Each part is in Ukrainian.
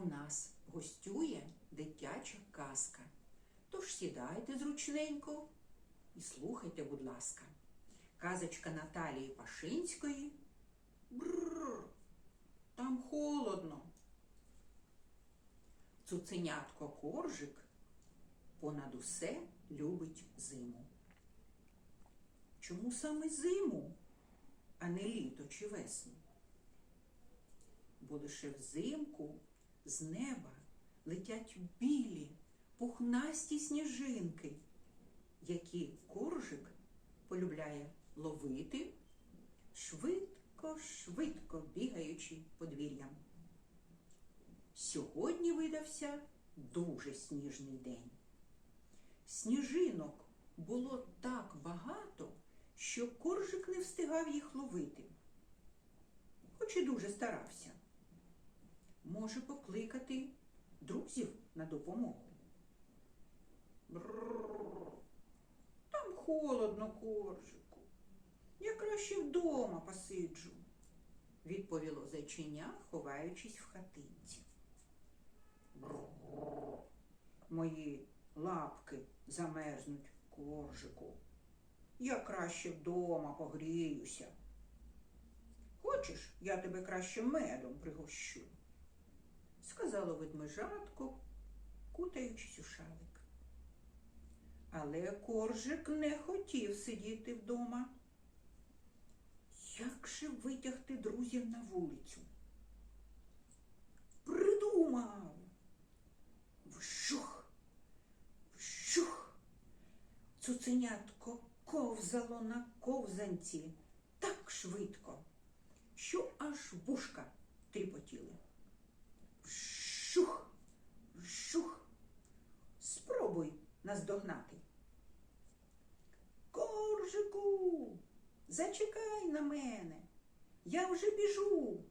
у нас гостює дитяча казка. Тож сідайте зручненько і слухайте, будь ласка. Казочка Наталії Пашинської. Бррр, там холодно. Цуценятко коржик понад усе любить зиму. Чому саме зиму, а не літо чи весну? Бо лише взимку з неба летять білі, пухнасті сніжинки, які коржик полюбляє ловити, швидко, швидко бігаючи подвір'ям. Сьогодні видався дуже сніжний день. Сніжинок було так багато, що коржик не встигав їх ловити, хоч і дуже старався. Може покликати друзів на допомогу. Бррр, там холодно, коржику. Я краще вдома посиджу, відповіло зайчиня, ховаючись в хатинці. Бррр, мої лапки замерзнуть коржику. Я краще вдома погріюся. Хочеш, я тебе краще медом пригощу? Сказала ведмежатко, кутаючись у шалик. Але коржик не хотів сидіти вдома. Як же витягти друзів на вулицю? Придумав. Вщух, вщух. Цуценятко ковзало на ковзанці так швидко, що аж вушка тріпотіли. Вщух, вщух. Спробуй наздогнати. Коржику, зачекай на мене. Я вже біжу.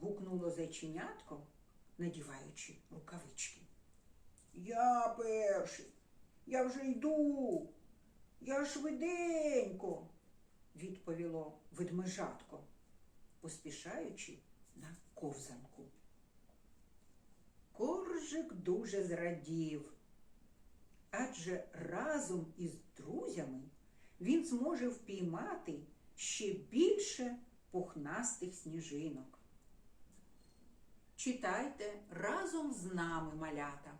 гукнуло зайченятко, надіваючи рукавички. Я перший, я вже йду, я швиденько, відповіло ведмежатко, поспішаючи на ковзанку. Коржик дуже зрадів, адже разом із друзями він зможе впіймати ще більше пухнастих сніжинок. Читайте разом з нами, малята.